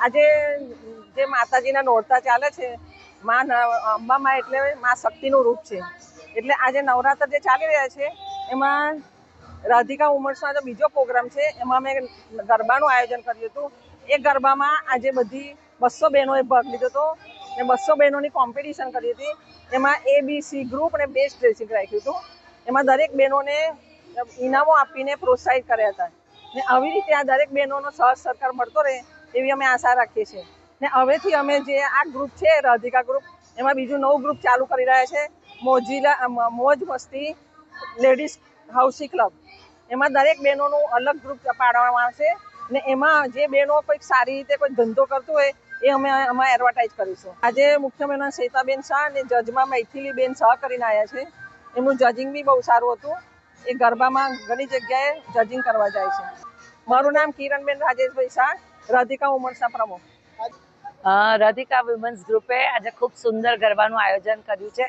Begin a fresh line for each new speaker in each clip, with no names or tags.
આજે જે માતાજીના નોરતા ચાલે છે, માં અંબામાં એટલે માં શક્તિનું રૂપ છે. એટલે આજે નવરાત્ર જે ચાલી રહ્યા છે, એમાં રાધિકા ઉમર્સનો જે બીજો પ્રોગ્રામ છે, એમાં મેં ગરબાનું આયોજન કર્યું હતું. એ ગરબામાં આજે બધી બસો બહેનોએ ભાગ લીધો હતો. ને બસો બહેનોની કોમ્પિટિશન કરી હતી. એમાં એ બી સી ગ્રુપ અને બેસ્ટ ડ્રેસિંગ રાખ્યું હતું. એમાં દરેક બહેનોને ઇનામો આપીને પ્રોત્સાહિત કર્યા હતા. ને આવી રીતે આ દરેક બહેનોનો સહજ સરકાર મળતો રહે એવી અમે આશા રાખીએ છીએ. ને હવેથી અમે જે આ ગ્રુપ છે, રાધિકા ગ્રુપ એમાં બીજું નવું ગ્રુપ ચાલુ કરી રહ્યા છે, મોજીલા મોજ મસ્તી લેડીઝ હાઉસી ક્લબ એમાં દરેક બહેનોનું અલગ ગ્રુપ પાડવામાં આવશે ને એમાં જે બહેનો કોઈક સારી રીતે કોઈ ધંધો કરતું હોય, એ અમે એમાં એડવર્ટાઇઝ કરીશું. આજે મુખ્ય મહેમાન શ્વેતાબેન શાહ અને જજમાં મૈથિલીબેન શાહ કરીને આવ્યા છે. એમનું જજિંગ બી બહુ સારું હતું. એ ગરબામાં ઘણી જગ્યાએ જજિંગ કરવા જાય છે. મારું નામ કિરણબેન રાજેશભાઈ શાહ. રાધિકા ઉમરસા પ્રમુખ
રાધિકા વિમન્સ ગ્રુપે આજે ખૂબ સુંદર ગરબાનું આયોજન કર્યું છે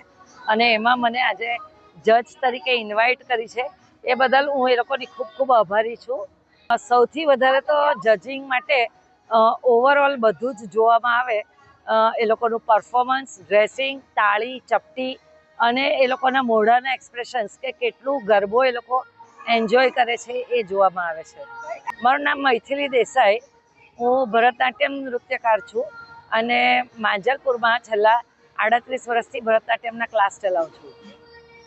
અને એમાં મને આજે જજ તરીકે ઇન્વાઇટ કરી છે. એ બદલ હું એ લોકોની ખૂબ ખૂબ આભારી છું. સૌથી વધારે તો જજિંગ માટે ઓવરઓલ બધું જ જોવામાં આવે. એ લોકોનું પરફોર્મન્સ ડ્રેસિંગ તાળી, ચપટી અને એ લોકોના મોઢાના એક્સપ્રેશન્સ કે કેટલું ગરબો એ લોકો એન્જોય કરે છે એ જોવામાં આવે છે. મારું નામ મૈથિલી દેસાઈ હું ભરતનાટ્યમ નૃત્યકાર છું અને માંજલપુરમાં છેલ્લા આડત્રીસ વર્ષથી ભરતનાટ્યમના ક્લાસ ચલાવું છું.